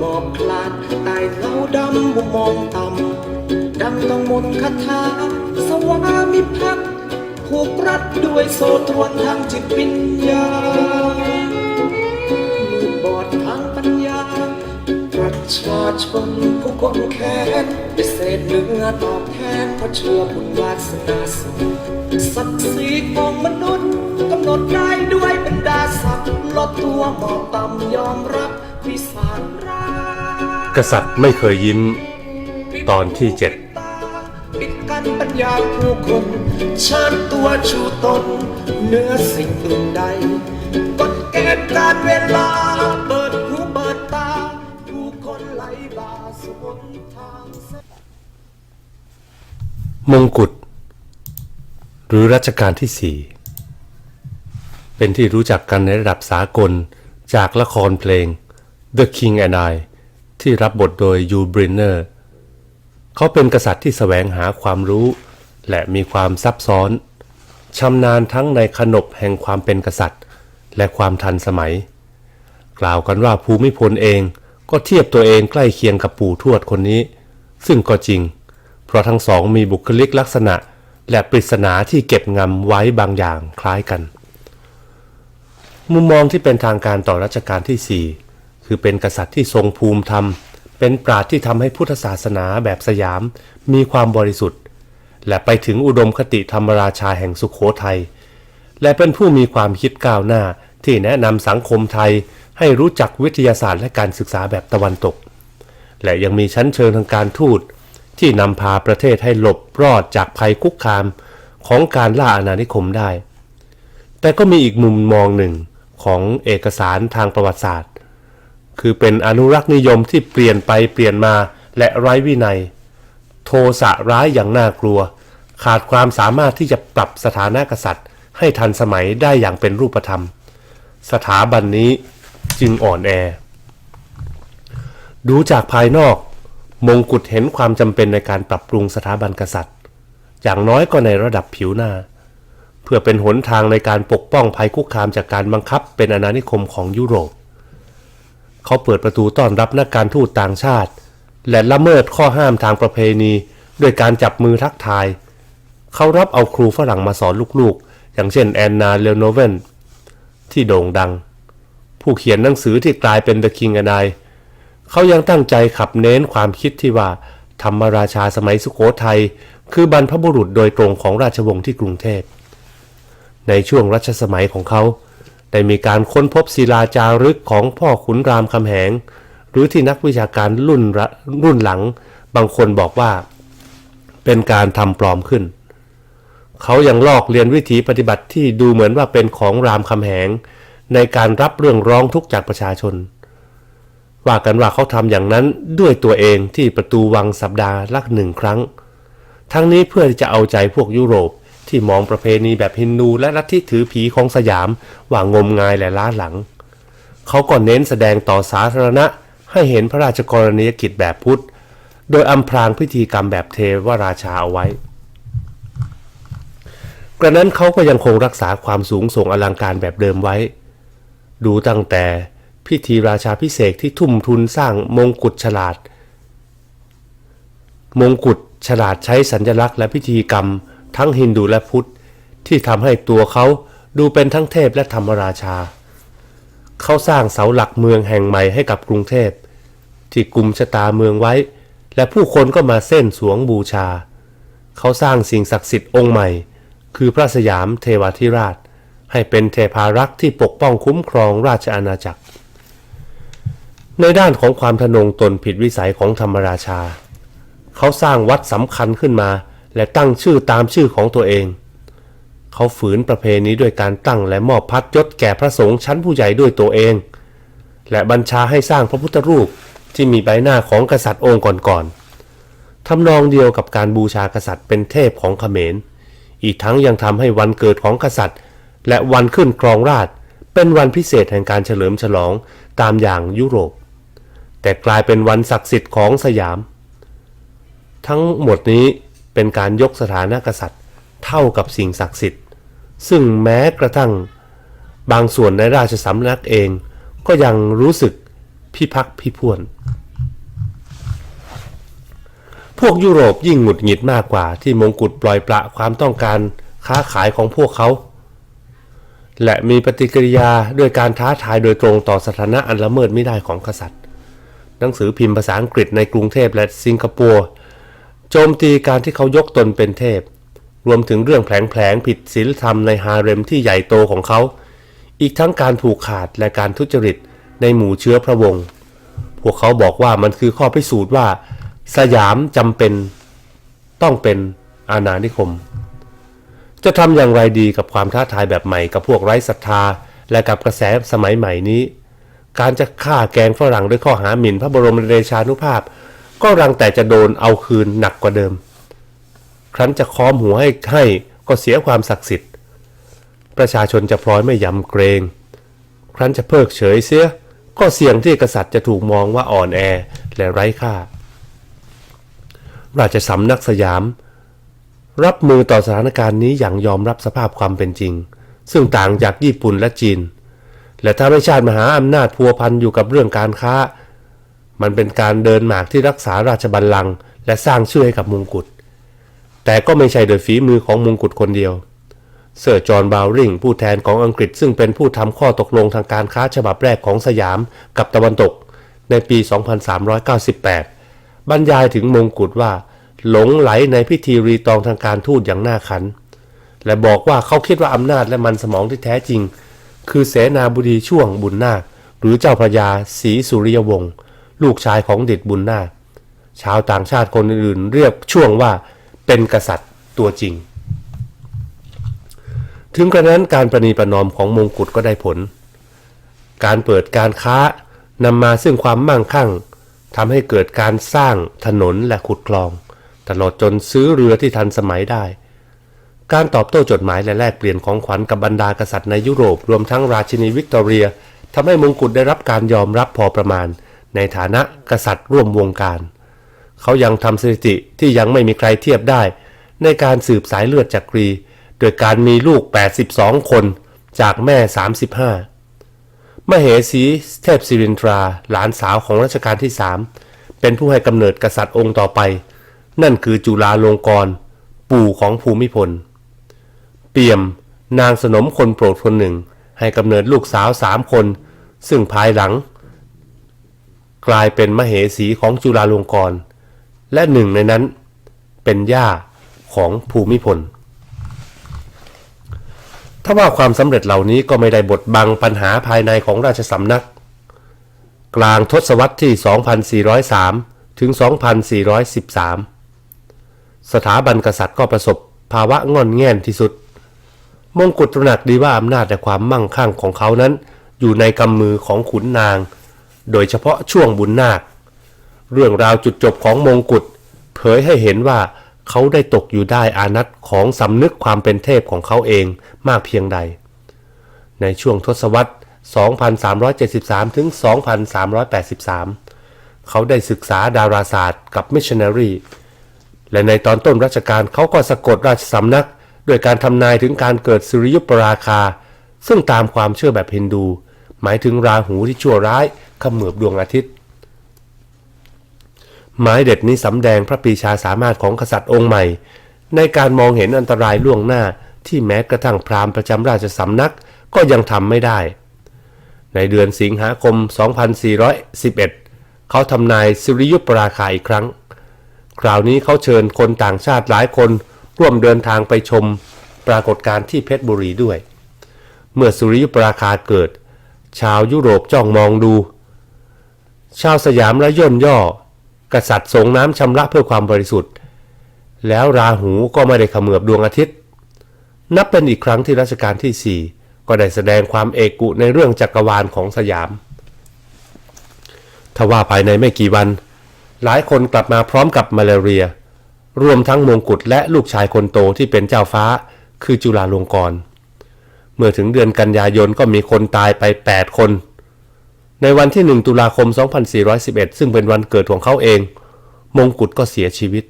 ผู้คนมองคลาดใต้เงาดำมุมมองต่ำดังต้องมนคาถาสวามิภักดิ์ผูกรัดด้วยโซ่ตรวนทางจิตวิญญาณมืดบอดทางปัญญา ประชาชนผู้คนแค้นได้เศษเนื้อตอบแทนเพราะเชื่อบุญวาสนาสูงศักดิ์ศรีของมนุษย์กำหนดได้ด้วยบรรดาศักดิ์ลดตัวหมอบต่ำยอมรับวิสารร้าย กษัตริย์ไม่เคยยิ้มตอนที่เจ็ดปิดกั้นปัญญาผู้คนเชิญตัวชูตนเนื้อสิ่งอื่นใดกฎเกณฑ์การเวลาเปิดหูเปิดตา ผู้คนไหลบ่าสวนทาง มงกุฎหรือรัชกาลที่สี่เป็นที่รู้จักกันในระดับสากลจากละครเพลง The King and I ที่รับบทโดยยูบรินเนอร์เขาเป็นกษัตริย์ที่แสวงหาความรู้ และมีความซับซ้อนชำนาญทั้งในขนบแห่งความเป็นกษัตริย์ และความทันสมัย กล่าวกันว่าภูมิพลเองก็เทียบตัวเองใกล้เคียงกับปู่ทวดคนนี้ ซึ่งก็จริง เพราะทั้งสองมีบุคลิกลักษณะและปริศนาที่เก็บงำไว้บางอย่างคล้ายกัน มุมมองที่เป็นทางการต่อรัชกาลที่4 คือเป็นกษัตริย์ที่ทรงภูมิธรรม เป็นปราชญ์ที่ทำให้พุทธศาสนาแบบสยามมีความบริสุทธิ์ และไปถึงอุดมคติธรรมราชาแห่งสุขโขทัย และเป็นผู้มีความคิดก้าวหน้าที่แนะนำสังคมไทยให้รู้จักวิทยาศาสตร์และการศึกษาแบบตะวันตก และยังมีชั้นเชิงทางการทูตที่นำพาประเทศให้หลบรอดจากภัยคุกคามของการล่าอาณานิคมได้ แต่ก็มีอีกมุมมองหนึ่งของเอกสารทางประวัติศาสตร์ คือเป็นอนุรักษ์นิยมที่เปลี่ยนไปเปลี่ยนมาและไร้วินัย โทสะร้ายอย่างน่ากลัว ขาดความสามารถที่จะปรับสถานะกษัตริย์ ให้ทันสมัยได้อย่างเป็นรูปธรรม สถาบันนี้จึงอ่อนแอ ดูจากภายนอก มงกุฎเห็นความจำเป็นในการปรับปรุงสถาบันกษัตริย์ อย่างน้อยก็ในระดับผิวหน้า เพื่อเป็นหนทางในการปกป้องภัยคุกคามจากการบังคับเป็นอาณานิคมของยุโรป เขาเปิดประตูต้อนรับนักการทูตต่างชาติ และละเมิดข้อห้ามทางประเพณีด้วยการจับมือทักทาย เขารับเอาครูฝรั่งมาสอนลูกๆ อย่างเช่นแอนนาเลโนเวนที่โด่งดัง ผู้เขียนหนังสือที่กลายเป็น The King and I เขายังตั้งใจขับเน้นความคิดที่ว่าธรรมราชาสมัยสุโขทัยคือบรรพบุรุษโดยตรงของราชวงศ์ที่กรุงเทพ ในช่วงรัชสมัยของเขา ได้มีการค้นพบศิลาจารึกของพ่อขุนรามคำแหง หรือที่นักวิชาการรุ่นรุ่นหลัง บางคนบอกว่า เป็นการทำปลอมขึ้น เขายังลอกเรียนวิธีปฏิบัติที่ดูเหมือนว่าเป็นของรามคำแหง ในการรับเรื่องร้องทุกข์จากประชาชน ว่ากันว่าเขาทำอย่างนั้นด้วยตัวเองที่ประตูวังสัปดาห์ละหนึ่งครั้ง ทั้งนี้เพื่อที่จะเอาใจพวกยุโรป ที่มองประเพณีแบบฮินดูและลัทธิถือผีของสยามว่างมงายและล้าหลัง เขาก็เน้นแสดงต่อสาธารณะให้เห็นพระราชกรณียกิจแบบพุทธ โดยอำพรางพิธีกรรมแบบเทวราชาเอาไว้ กระนั้นเขาก็ยังคงรักษาความสูงส่งอลังการแบบเดิมไว้ ดูตั้งแต่พิธีราชาพิเศษที่ทุ่มทุนสร้างมงกุฎฉลาด มงกุฎฉลาดใช้สัญลักษณ์และพิธีกรรม ทั้งฮินดูและพุทธ ที่ทำให้ตัวเขาดูเป็นทั้งเทพและธรรมราชา เขาสร้างเสาหลักเมืองแห่งใหม่ให้กับกรุงเทพ ที่กลุ่มชะตาเมืองไว้ และผู้คนก็มาเส้นสวงบูชา เขาสร้างสิ่งศักดิ์สิทธิ์องค์ใหม่ คือพระสยามเทวาธิราช ให้เป็นเทพารักษ์ที่ปกป้องคุ้มครองราชอาณาจักร ในด้านของความทะนงตนผิดวิสัยของธรรมราชา เขาสร้างวัดสำคัญขึ้นมา และตั้งชื่อตามชื่อของตัวเอง เขาฝืนประเพณีด้วยการตั้งและมอบพัดยศแก่พระสงฆ์ชั้นผู้ใหญ่ด้วยตัวเอง และบัญชาให้สร้างพระพุทธรูปที่มีใบหน้าของกษัตริย์องค์ก่อนๆทำนองเดียวกับการบูชากษัตริย์เป็นเทพของเขมร อีกทั้งยังทำให้วันเกิดของกษัตริย์ และวันขึ้นครองราชเป็นวันพิเศษแห่งการเฉลิมฉลองตามอย่างยุโรป แต่กลายเป็นวันศักดิ์สิทธิ์ของสยาม ทั้งหมดนี้ เป็นการยกสถานะกษัตริย์เท่ากับสิ่งศักดิ์สิทธิ์ ซึ่งแม้กระทั่งบางส่วนในราชสำนักเองก็ยังรู้สึกพิพักพิพวน พวกยุโรปยิ่งหงุดหงิดมากกว่าที่มงกุฎปล่อยปละความต้องการค้าขายของพวกเขา และมีปฏิกิริยาด้วยการท้าทายโดยตรงต่อสถานะอันละเมิดไม่ได้ของกษัตริย์ หนังสือพิมพ์ภาษาอังกฤษในกรุงเทพและสิงคโปร์ โจมตีการที่เขายกตนเป็นเทพ รวมถึงเรื่องแผลงๆผิดศีลธรรมในฮาเร็มที่ใหญ่โตของเขา อีกทั้งการผูกขาดและการทุจริตในหมู่เชื้อพระวงศ์พวกเขาบอกว่ามันคือข้อพิสูจน์ว่า สยามจำเป็น ต้องเป็นอาณานิคม จะทำอย่างไรดีกับความท้าทายแบบใหม่กับพวกไร้ศรัทธา และกับกระแสสมัยใหม่นี้ การจะฆ่าแกงฝรั่งด้วยข้อหาหมิ่นพระบรมเดชานุภาพ ก็รังแต่จะโดนเอาคืนหนักกว่าเดิม ครั้นจะค้อมหัวให้ให้ก็เสียความศักดิ์สิทธิ์ ประชาชนจะพลอยไม่ยำเกรง ครั้นจะเพิกเฉยเสีย ก็เสี่ยงที่กษัตริย์จะถูกมองว่าอ่อนแอและไร้ค่า ราชสำนักสยาม รับมือต่อสถานการณ์นี้อย่างยอมรับสภาพความเป็นจริง ซึ่งต่างจากญี่ปุ่นและจีน และถ้าไม่ชาติมหาอำนาจพัวพันอยู่กับเรื่องการค้า มันเป็นการเดินหมากที่รักษาราชบัลลังก์และสร้างชื่อให้กับมงกุฎ แต่ก็ไม่ใช่โดยฝีมือของมงกุฎคนเดียว เซอร์จอห์นบาวริงผู้แทนของอังกฤษซึ่งเป็นผู้ทำข้อตกลงทางการค้าฉบับแรกของสยามกับตะวันตกในปี 2398 บรรยายถึงมงกุฎว่า หลงไหลในพิธีรีตองทางการทูตอย่างน่าขัน และบอกว่าเขาคิดว่าอำนาจและมันสมองที่แท้จริง คือเสนาบดีช่วงบุญนาคหรือเจ้าพระยาศรีสุริยวงศ์ ลูกชายของเด็ดบุญนาคชาวต่างชาติคนอื่นเรียกช่วงว่าเป็นกษัตริย์ตัวจริง ถึงกระนั้นการประนีประนอมของมงกุฎก็ได้ผล การเปิดการค้านำมาซึ่งความมั่งคั่งทำให้เกิดการสร้างถนนและขุดคลอง ตลอดจนซื้อเรือที่ทันสมัยได้ การตอบโต้จดหมายและแลกเปลี่ยนของขวัญกับบรรดากษัตริย์ในยุโรปรวมทั้งราชินีวิกตอเรียทำให้มงกุฎได้รับการยอมรับพอประมาณ ในฐานะกษัตริย์ร่วมวงการ เขายังทำสถิติที่ยังไม่มีใครเทียบได้ ในการสืบสายเลือดจักรี โดยการมีลูก 82 คนจากแม่ 35 มเหสีเทพศิรินทราหลานสาวของรัชกาลที่สามเป็นผู้ให้กำเนิดกษัตริย์องค์ต่อไป นั่นคือจุฬาลงกรณ์ปู่ของภูมิพล เปี่ยมนางสนมคนโปรดคนหนึ่ง ให้กำเนิดลูกสาวสามคน ซึ่งภายหลัง กลายเป็นมเหสีของจุฬาลงกรณ์และหนึ่งในนั้นเป็นย่าของภูมิพล ถ้าว่าความสำเร็จเหล่านี้ก็ไม่ได้บดบังปัญหาภายในของราชสำนัก กลางทศวรรษที่ 2403 ถึง 2413 สถาบันกษัตริย์ก็ประสบภาวะงอนแง่นที่สุด มงกุฎตระหนักดีว่าอำนาจและความมั่งคั่งของเขานั้น อยู่ในกำมือของขุนนาง โดยเฉพาะช่วงบุญนาค เรื่องราวจุดจบของมงกุฎเผยให้เห็นว่าเขาได้ตกอยู่ได้อานัตของสำนึกความเป็นเทพของเขาเองมากเพียงใด ในช่วงทศวรรษ 2373 ถึง 2383 เขาได้ศึกษาดาราศาสตร์กับมิชชันนารีและในตอนต้นรัชกาลเขาก็สะกดราชสำนัก ด้วยการทำนายถึงการเกิดสุริยุปราคา ซึ่งตามความเชื่อแบบฮินดู หมายถึงราหูที่ชั่วร้ายเขมือบดวงอาทิตย์ หมายเด็ดนี้สำแดงพระปีชาสามารถของกษัตริย์องค์ใหม่ ในการมองเห็นอันตรายล่วงหน้าที่แม้กระทั่งพราหมณ์ประจำราชสำนักก็ยังทำไม่ได้ ในเดือนสิงหาคม 2411 เขาทำนายสุริยุปราคาอีกครั้ง คราวนี้เขาเชิญคนต่างชาติหลายคนร่วมเดินทางไปชมปรากฏการณ์ที่เพชรบุรีด้วย เมื่อสุริยุปราคาเกิด ชาวยุโรปจ้องมองดู ชาวสยามและย่นย่อ กษัตริย์สงน้ำชำระเพื่อความบริสุทธิ์ แล้วราหูก็ไม่ได้ขมือบดวงอาทิตย์ นับเป็นอีกครั้งที่รัชกาลที่ 4 ก็ได้แสดงความเอกุในเรื่องจักรวาลของสยาม ทว่าภายในไม่กี่วัน หลายคนกลับมาพร้อมกับมาลาเรีย รวมทั้งมงกุฎและลูกชายคนโตที่เป็นเจ้าฟ้าคือจุฬาลงกรณ์ เมื่อถึงเดือนกันยายนก็มีคนตายไป 8 คน ในวันที่ 1 ตุลาคม 2411 ซึ่งเป็นวันเกิดของเขาเอง มงกุฎก็เสียชีวิต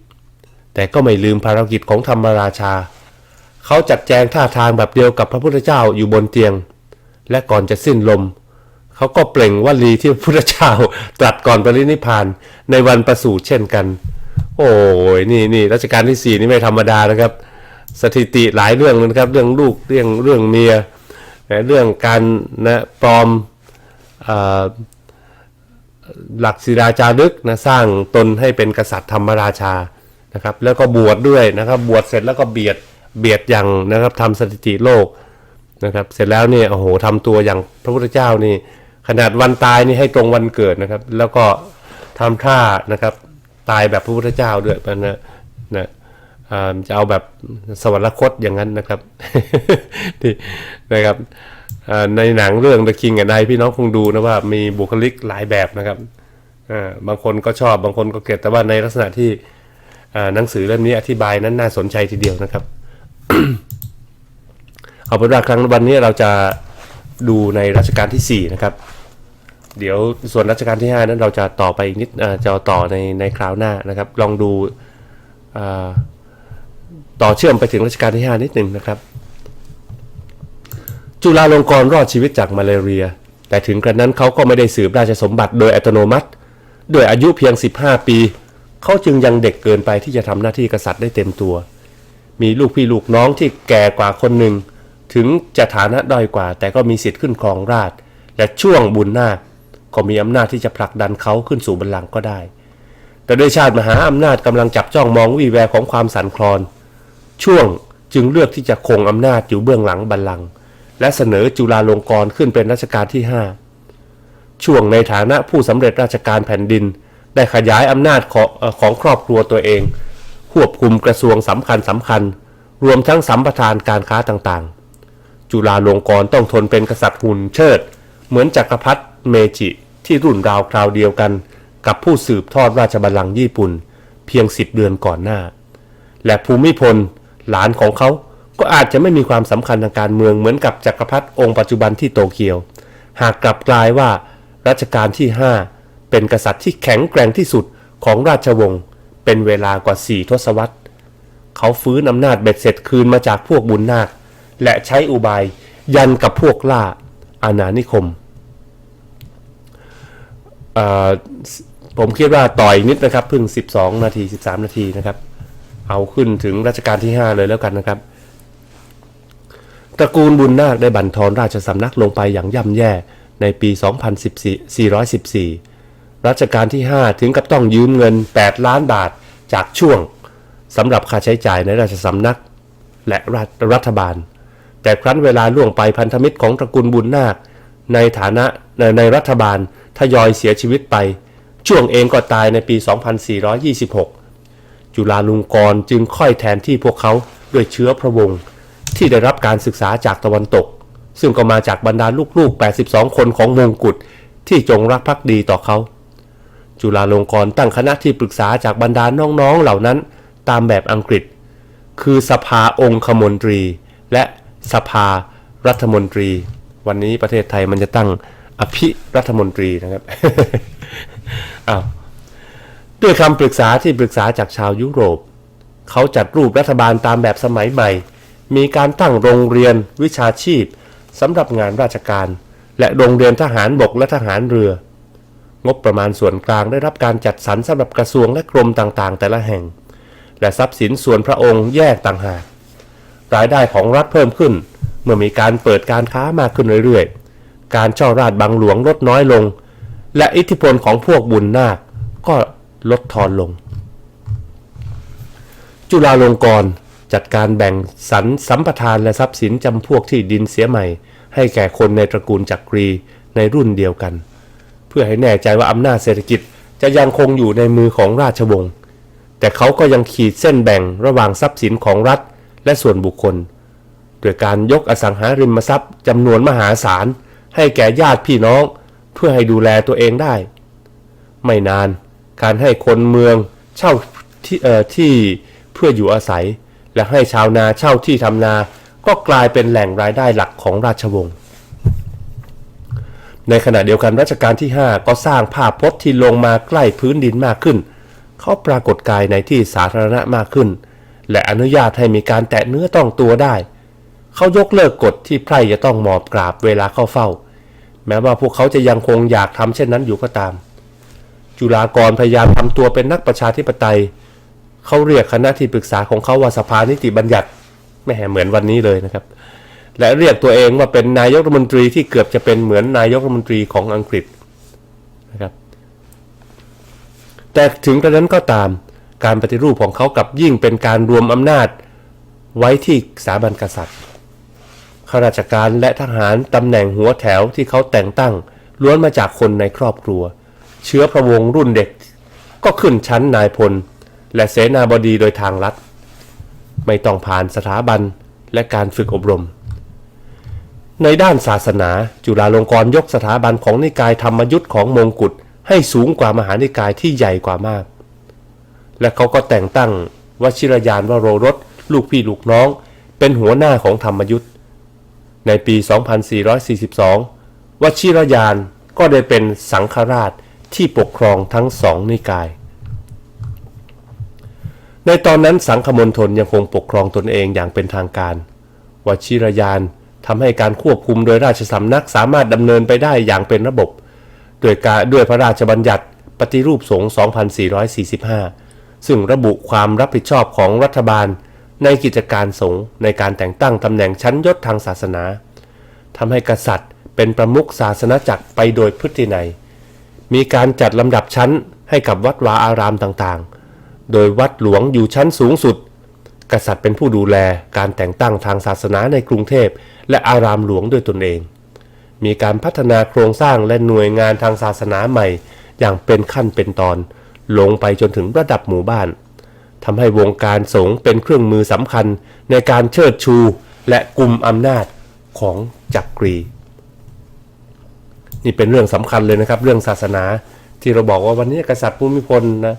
แต่ก็ไม่ลืมภารกิจของธรรมราชา เขาจัดแจงท่าทางแบบเดียวกับพระพุทธเจ้าอยู่บนเตียง และก่อนจะสิ้นลม เขาก็เปล่งวลีที่พระพุทธเจ้าตรัสก่อนปรินิพานในวันประสูติเช่นกัน โอ้ยนี่นี่รัชกาลที่สี่นี่ไม่ธรรมดานะครับ สถิติหลายเรื่องเลยนะครับ เรื่องลูกเรื่องเรื่องเมียนะเรื่องการนะปลอมอหลักศิลาจารึกนะสร้างตนให้เป็นกษัตริย์ธรรมราชานะครับ แล้วก็บวชดด้วยนะครับ บวชเสร็จแล้วก็เบียดเบียดอย่างนะครับทำสถิติโลกนะครับ เสร็จแล้วเนี่ยโอ้โหทำตัวอย่างพระพุทธเจ้านี่ ขนาดวันตายนี่ให้ตรงวันเกิดนะครับ แล้วก็ทำท่านะครับ ตายแบบพระพุทธเจ้าด้วยนะนะ จะเอาแบบสวรรคตอย่างนั้นนะครับที่นะครับในหนังเรื่อง The King and I พี่น้องคงดูนะว่ามีบุคลิกหลายแบบนะครับบางคนก็ชอบบางคนก็เกลียดแต่ว่าในลักษณะที่หนังสือเล่มนี้อธิบายนั้นน่าสนใจทีเดียวนะครับ เอาเป็นว่าครั้งวันนี้เราจะดูในรัชกาลที่4นะครับ เดี๋ยวส่วนรัชกาลที่ 5 นั้นเราจะต่อไปอีกนิดจะต่อในในคราวหน้านะครับ ลองดูอ่า ต่อเชื่อมไปถึงรัชกาลที่ 5 นิดหนึ่งนะครับ จุฬาลงกรณ์รอดชีวิตจากมาลาเรีย แต่ถึงกระนั้นเขาก็ไม่ได้สืบราชสมบัติโดยอัตโนมัติ ด้วยอายุเพียง 15 ปี เขาจึงยังเด็กเกินไปที่จะทำหน้าที่กษัตริย์ได้เต็มตัว มีลูกพี่ลูกน้องที่แก่กว่าคนหนึ่ง ถึงจะฐานะด้อยกว่า แต่ก็มีสิทธิ์ขึ้นครองราชและช่วงบุญนาคก็มีอำนาจที่จะผลักดันเขาขึ้นสู่บัลลังก์ก็ได้ แต่ด้วยชาติมหาอำนาจกำลังจับจ้องมองวีแววของความสันคลอน ช่วงจึงเลือกที่จะคงอำนาจอยู่เบื้องหลังบัลลังก์และเสนอจุฬาลงกรณ์ขึ้นเป็นรัชกาลที่ 5 ช่วงในฐานะผู้สำเร็จราชการแผ่นดิน ได้ขยายอำนาจของของครอบครัวตัวเอง ควบคุมกระทรวงสำคัญสำคัญ รวมทั้งสัมปทานการค้าต่างๆ จุฬาลงกรณ์ต้องทนเป็นกษัตริย์หุ่นเชิด เหมือนจักรพรรดิเมจิที่รุ่นราวคราวเดียวกัน กับผู้สืบทอดราชบัลลังก์ญี่ปุ่น เพียงสิบเดือนก่อนหน้า และภูมิพล หลานของเขาก็อาจจะไม่มีความสำคัญทางการเมืองเหมือนกับจักรพรรดิองค์ปัจจุบันที่โตเกียว หากกลับกลายว่ารัชกาลที่ 5 เป็นกษัตริย์ที่แข็งแกร่งที่สุดของราชวงศ์เป็นเวลากว่า4ทศวรรษ เขาฟื้นอำนาจเบ็ดเสร็จคืนมาจากพวกบุญนาค และใช้อุบายยันกับพวกล่าอาณานิคม ผมคิดว่าต่อยนิดนะครับเพิ่ง 12 นาที 13 นาทีนะครับ เอาขึ้นถึงรัชกาลที่ 5 เลยแล้วกันนะครับ ตระกูลบุญนาคได้บั่นทอนราชสำนักลงไปอย่างย่ำแย่ในปี 2414 รัชกาลที่ 5 ถึงกับต้องยืมเงิน 8 ล้านบาทจากช่วงสำหรับค่าใช้จ่ายในราชสำนักและรัฐรัฐบาล แต่ครั้นเวลาล่วงไปพันธมิตรของตระกูลบุญนาค ในฐานะในในรัฐบาลทยอยเสียชีวิตไป ช่วงเองก็ตายในปี 2426 จุฬาลงกรณ์จึงค่อยแทนที่พวกเขาด้วยเชื้อพระวงศ์ที่ได้รับการศึกษาจากตะวันตก ซึ่งก็มาจากบรรดาลูกๆ 82 คนของมงกุฎที่จงรักภักดีต่อเขา จุฬาลงกรณ์ตั้งคณะที่ปรึกษาจากบรรดาน้องๆเหล่านั้นตามแบบอังกฤษ คือสภาองคมนตรี และสภารัฐมนตรี วันนี้ประเทศไทยมันจะตั้งอภิรัฐมนตรีนะครับอ้าว ด้วยคำปรึกษาที่ปรึกษาจากชาวยุโรป เขาจัดรูปรัฐบาลตามแบบสมัยใหม่ มีการตั้งโรงเรียนวิชาชีพสำหรับงานราชการ และโรงเรียนทหารบกและทหารเรือ งบประมาณส่วนกลางได้รับการจัดสรรสำหรับกระทรวงและกรมต่างๆ แต่ละแห่ง และทรัพย์สินส่วนพระองค์แยกต่างหาก รายได้ของรัฐเพิ่มขึ้น เมื่อมีการเปิดการค้ามากขึ้นเรื่อยๆ การเช่าราชบังหลวงลดน้อยลง และอิทธิพลของพวกบุญนาคก็ ลดทอนลง จุฬาลงกรณ์จัดการแบ่งสรรสัมปทานและทรัพย์สินจำพวกที่ดินเสียใหม่ ให้แก่คนในตระกูลจักรีในรุ่นเดียวกัน เพื่อให้แน่ใจว่าอำนาจเศรษฐกิจจะยังคงอยู่ในมือของราชวงศ์แต่เขาก็ยังขีดเส้นแบ่งระหว่างทรัพย์สินของรัฐและส่วนบุคคลโดยการยกอสังหาริมทรัพย์จำนวนมหาศาลให้แก่ญาติพี่น้อง เพื่อให้ดูแลตัวเองได้ ไม่นาน การให้คนเมืองเช่าที่เอ่อที่เพื่ออยู่อาศัย และให้ชาวนาเช่าที่ทำนา ก็กลายเป็นแหล่งรายได้หลักของราชวงศ์ในขณะเดียวกันรัชกาลที่ 5 ก็สร้างภาพพจน์ที่ลงมาใกล้พื้นดินมากขึ้น เขาปรากฏกายในที่สาธารณะมากขึ้น และอนุญาตให้มีการแตะเนื้อต้องตัวได้ เขายกเลิกกฎที่ไพร่จะต้องหมอบกราบเวลาเข้าเฝ้า แม้ว่าพวกเขาจะยังคงอยากทำเช่นนั้นอยู่ก็ตาม จุฬากรพยายามทำตัวเป็นนักประชาธิปไตย เขาเรียกคณะที่ปรึกษาของเขาว่าสภานิติบัญญัติไม่แห่เหมือนวันนี้เลยนะครับ และเรียกตัวเองว่าเป็นนายกรัฐมนตรีที่เกือบจะเป็นเหมือนนายกรัฐมนตรีของอังกฤษนะครับ แต่ถึงกระนั้นก็ตามการปฏิรูปของเขากับยิ่งเป็นการรวมอำนาจไว้ที่สถาบันกษัตริย์ข้าราชการและทหารตำแหน่งหัวแถวที่เขาแต่งตั้ง ล้วนมาจากคนในครอบครัว เชื้อพระวงศ์รุ่นเด็ก ก็ขึ้นชั้นนายพล และเสนาบดีโดยทางลัด ไม่ต้องผ่านสถาบันและการฝึกอบรม ในด้านศาสนาจุฬาลงกรณ์ยกสถาบันของนิกายธรรมยุทธ์ของมงกุฎให้สูงกว่ามหานิกายที่ใหญ่กว่ามาก และเขาก็แต่งตั้งวชิรยานวโรรสลูกพี่ลูกน้อง เป็นหัวหน้าของธรรมยุทธ์ในปี 2442 วชิรยานก็ได้เป็นสังฆราช ที่ปกครองทั้งสองนิกาย ในตอนนั้นสังคมณฑลยังคงปกครองตนเองอย่างเป็นทางการ วชิรยานทำให้การควบคุมโดยราชสำนักสามารถดำเนินไปได้อย่างเป็นระบบ โดยการด้วยพระราชบัญญัติปฏิรูปสงฆ์ 2445 ซึ่งระบุความรับผิดชอบของรัฐบาลในกิจการสงฆ์ในการแต่งตั้งตำแหน่งชั้นยศทางศาสนาทำให้กษัตริย์เป็นประมุขศาสนาจักรไปโดยพฤตินัย มีการจัดลำดับชั้นให้กับวัดวาอารามต่างๆ โดยวัดหลวงอยู่ชั้นสูงสุด กษัตริย์เป็นผู้ดูแลการแต่งตั้งทางศาสนาในกรุงเทพและอารามหลวงด้วยตนเอง มีการพัฒนาโครงสร้างและหน่วยงานทางศาสนาใหม่ อย่างเป็นขั้นเป็นตอน ลงไปจนถึงระดับหมู่บ้านทำให้วงการสงฆ์เป็นเครื่องมือสำคัญในการเชิดชูและกลุ่มอำนาจของจักรี นี่เป็นเรื่องสำคัญเลยนะครับ เรื่องศาสนาที่เราบอกว่าวันนี้กษัตริย์ภูมิพลนะ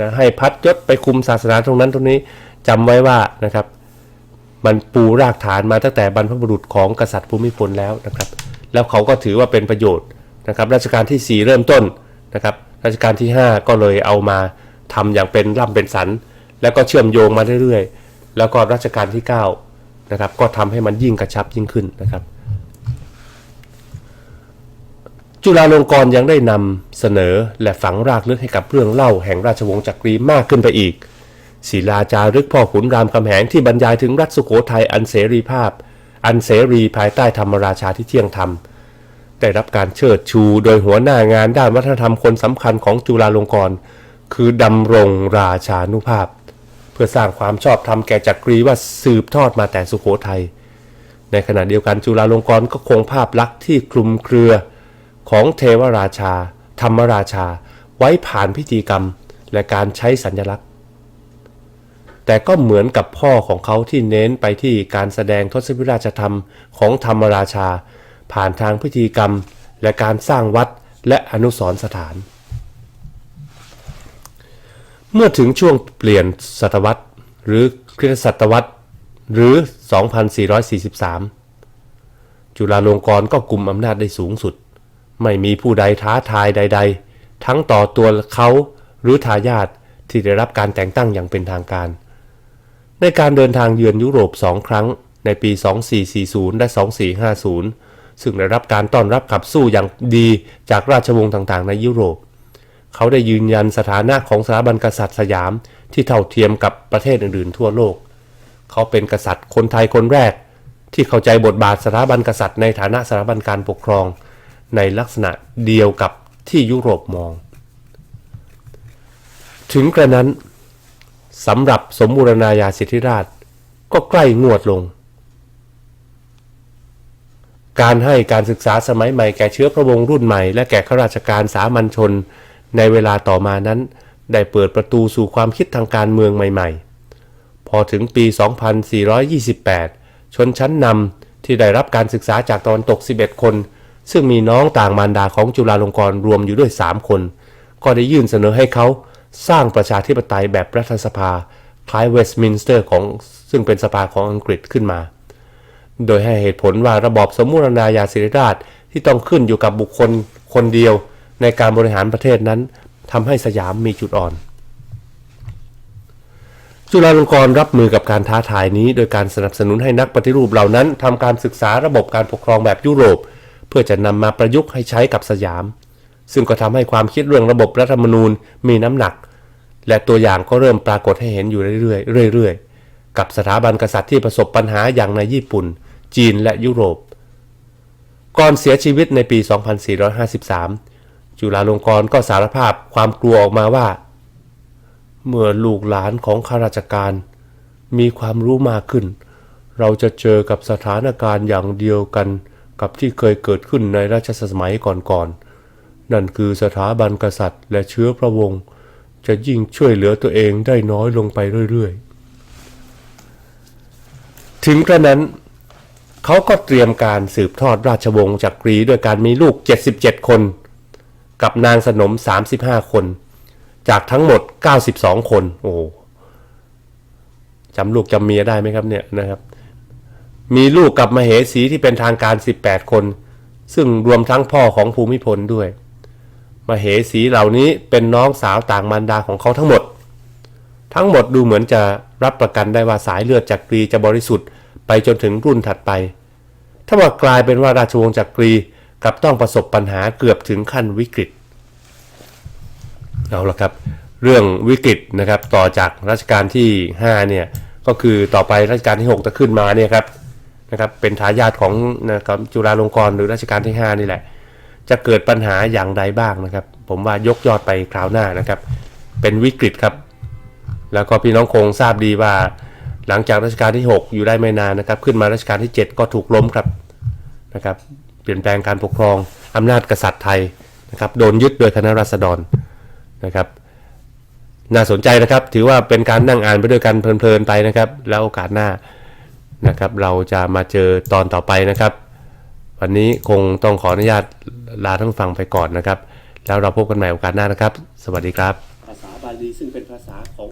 นะให้พัดยศไปคุมศาสนาตรงนั้นตรงนี้จำไว้ว่านะครับ มันปูรากฐานมาตั้งแต่บรรพบุรุษของกษัตริย์ภูมิพลแล้วนะครับ แล้วเขาก็ถือว่าเป็นประโยชน์นะครับรัชกาลที่ 4 เริ่มต้นนะครับรัชกาลที่ 5 ก็เลยเอามาทำอย่างเป็นร่ำเป็นสัน แล้วก็เชื่อมโยงมาเรื่อยๆ แล้วก็รัชกาลที่9นะครับก็ทำให้มันยิ่งกระชับยิ่งขึ้นนะครับ จุฬาลงกรณ์ยังได้นำเสนอและฝังรากลึกให้กับเรื่องเล่าแห่งราชวงศ์จักรีมากขึ้นไปอีก ศิลาจารึกพ่อขุนรามคำแหงที่บรรยายถึงรัฐสุโขทัยอันเสรีภาพ อันเสรีภายใต้ธรรมราชาที่เที่ยงธรรม ได้รับการเชิดชูโดยหัวหน้างานด้านวัฒนธรรมคนสำคัญของจุฬาลงกรณ์คือดำรงราชานุภาพ เพื่อสร้างความชอบธรรมแก่จักรีว่าสืบทอดมาแต่สุโขทัยในขณะเดียวกันจุฬาลงกรณ์ก็คงภาพลักษณ์ที่คลุมเครือ ของเทวราชา ธรรมราชา ไว้ผ่านพิธีกรรมและการใช้สัญลักษณ์ แต่ก็เหมือนกับพ่อของเขาที่เน้นไปที่การแสดงทศพิราชธรรมของธรรมราชา ผ่านทางพิธีกรรม และการสร้างวัดและอนุสรณ์สถาน เมื่อถึงช่วงเปลี่ยนศตวรรษ หรือคริสตศตวรรษหรือ 2443 จุฬาลงกรณ์ก็กลุ่มอำนาจได้สูงสุด ไม่มีผู้ใดท้าทายใด ๆ ทั้งต่อตัวเขาหรือทายาทที่ได้รับการแต่งตั้งอย่างเป็นทางการ ในการเดินทางเยือนยุโรปสองครั้งในปี 2440 และ 2450 ซึ่งได้รับการต้อนรับขับสู้อย่างดีจากราชวงศ์ต่างๆ ในยุโรป เขาได้ยืนยันสถานะของสถาบันกษัตริย์สยามที่เท่าเทียมกับประเทศอื่นๆทั่วโลก เขาเป็นกษัตริย์คนไทยคนแรก ที่เข้าใจบทบาทสถาบันกษัตริย์ในฐานะสถาบันการปกครอง ในลักษณะเดียวกับที่ยุโรปมอง ถึงกระนั้นสำหรับสมบูรณาญาสิทธิราชก็ใกล้งวดลง การให้การศึกษาสมัยใหม่แก่เชื้อพระวงศ์รุ่นใหม่และแก่ข้าราชการสามัญชน ในเวลาต่อมานั้น ได้เปิดประตูสู่ความคิดทางการเมืองใหม่ ๆ พอถึงปี 2428 ชนชั้นนำที่ได้รับการศึกษาจากตะวันตก 11 คน ซึ่งมีน้องต่างมารดาของจุฬาลงกรณ์รวมอยู่ด้วย 3 คน ก็ได้ยื่นเสนอให้เขาสร้างประชาธิปไตยแบบรัฐสภาคล้ายเวสต์มินสเตอร์ของซึ่งเป็นสภาของอังกฤษขึ้นมา โดยให้เหตุผลว่าระบอบสมมูรณาญาสิริราชที่ต้องขึ้นอยู่กับบุคคลคนเดียวในการบริหารประเทศนั้นทำให้สยามมีจุดอ่อน จุฬาลงกรณ์รับมือกับการท้าทายนี้ โดยการสนับสนุนให้นักปฏิรูปเหล่านั้นทำการศึกษาระบบการปกครองแบบยุโรปเพื่อจะนำมาประยุกต์ให้ใช้กับสยาม ซึ่งก็ทำให้ความคิดเรื่องระบบรัฐธรรมนูญมีน้ำหนัก และตัวอย่างก็เริ่มปรากฏให้เห็นอยู่เรื่อยๆเรื่อยๆ กับสถาบันกษัตริย์ที่ประสบปัญหาอย่างในญี่ปุ่น จีนและยุโรป ก่อนเสียชีวิตในปี 2453 จุฬาลงกรณ์ก็สารภาพความกลัวออกมาว่า เมื่อลูกหลานของข้าราชการ มีความรู้มากขึ้น เราจะเจอกับสถานการณ์อย่างเดียวกัน กับที่เคยเกิดขึ้นในรัชสมัยก่อนๆนั่นคือสถาบันกษัตริย์ และเชื้อพระวงศ์จะยิ่งช่วยเหลือตัวเองได้น้อยลงไปเรื่อยๆ ถึงกระนั้น เขาก็เตรียมการสืบทอดราชวงศ์จากกรีด้วยการมีลูก 77 คน กับนางสนม 35 คน จากทั้งหมด 92 คน โอ้จำลูกจำเมียได้ไหมครับเนี่ยนะครับ มีลูกกับมเหสีที่เป็นทางการ 18 คน ซึ่งรวมทั้งพ่อของภูมิพลด้วย มเหสีเหล่านี้เป็นน้องสาวต่างมารดาของเขาทั้งหมด ทั้งหมดดูเหมือนจะรับประกันได้ว่าสายเลือดจากกรีจะบริสุทธิ์ไปจนถึงรุ่นถัดไป ถ้าว่ากลายเป็นว่าราชวงศ์จักรีกลับต้องประสบปัญหาเกือบถึงขั้นวิกฤต เอาละครับ เรื่องวิกฤตนะครับต่อจากรัชกาลที่5เนี่ยก็คือต่อไปรัชกาลที่ 6 จะขึ้นมาเนี่ยครับ นะครับเป็นทายาทของนะครับจุฬาลงกรณ์หรือรัชกาลที่ 5 นี่แหละ จะเกิดปัญหาอย่างใดบ้างนะครับ ผมว่ายกยอดไปคราวหน้านะครับ เป็นวิกฤตครับ แล้วก็พี่น้องคงทราบดีว่า หลังจากรัชกาลที่ 6 อยู่ได้ไม่นานนะครับ ขึ้นมารัชกาลที่ 7 ก็ถูกล้มครับนะครับเปลี่ยนแปลงการปกครองอำนาจกษัตริย์ไทยนะครับโดนยึดโดยคณะราษฎรนะครับน่าสนใจนะครับ ถือว่าเป็นการนั่งอ่านไปด้วยกันเพลินๆไปนะครับ แล้วโอกาสหน้า นะครับ เราจะมาเจอตอนต่อไปนะครับ วันนี้คงต้องขออนุญาตลาท่านฟังไปก่อนนะครับ แล้วเราพบกันใหม่โอกาสหน้านะครับ สวัสดีครับ ภาษาบาลีซึ่งเป็นภาษาของ